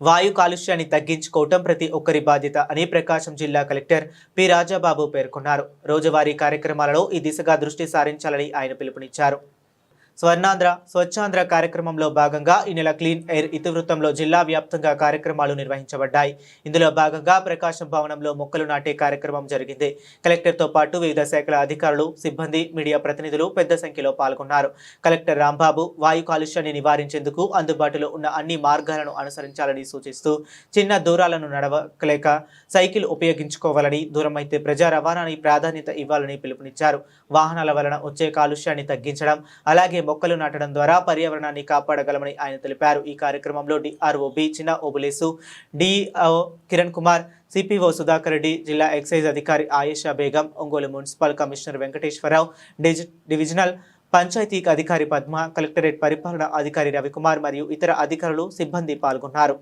వాయు కాలుష్యాన్ని తగ్గించుకోవటం ప్రతి ఒక్కరి బాధ్యత అని ప్రకాశం జిల్లా కలెక్టర్ పి. రాజాబాబు పేర్కొన్నారు. రోజువారీ కార్యక్రమాలలో ఈ దిశగా దృష్టి సారించాలని ఆయన పిలుపునిచ్చారు. స్వర్ణాంధ్ర స్వచ్ఛాంధ్ర కార్యక్రమంలో భాగంగా ఈ నెల క్లీన్ ఎయిర్ ఇతివృత్తంలో జిల్లా వ్యాప్తంగా కార్యక్రమాలు నిర్వహించబడ్డాయి. ఇందులో భాగంగా ప్రకాశం భవనంలో మొక్కలు నాటే కార్యక్రమం జరిగింది. కలెక్టర్తో పాటు వివిధ శాఖల అధికారులు సిబ్బంది మీడియా ప్రతినిధులు పెద్ద సంఖ్యలో పాల్గొన్నారు. కలెక్టర్ రాంబాబు వాయు కాలుష్యాన్ని నివారించేందుకు అందుబాటులో ఉన్న అన్ని మార్గాలను అనుసరించాలని సూచిస్తూ చిన్న దూరాలను నడవలేక సైకిల్ ఉపయోగించుకోవాలని దూరమైతే ప్రజా రవాణాని ప్రాధాన్యత ఇవ్వాలని పిలుపునిచ్చారు. వాహనాల వలన వచ్చే కాలుష్యాన్ని తగ్గించడం అలాగే మొక్కలు నాటడం ద్వారా పర్యావరణాన్ని కాపాడగలమని ఆయన తెలిపారు. ఈ కార్యక్రమంలో DRO B Chinna Obulesu DO Kiran Kumar CPO Sudhakar Reddy జిల్లా ఎక్సైజ్ అధికారి Ayesha Begum Ongole municipal commissioner Venkateswararao DG divisional panchayat అధికారి పద్మ కలెక్టరేట్ పరిపాలనా అధికారి రవికుమార్ మరియు ఇతర అధికారులు సిబ్బంది పాల్గొన్నారు.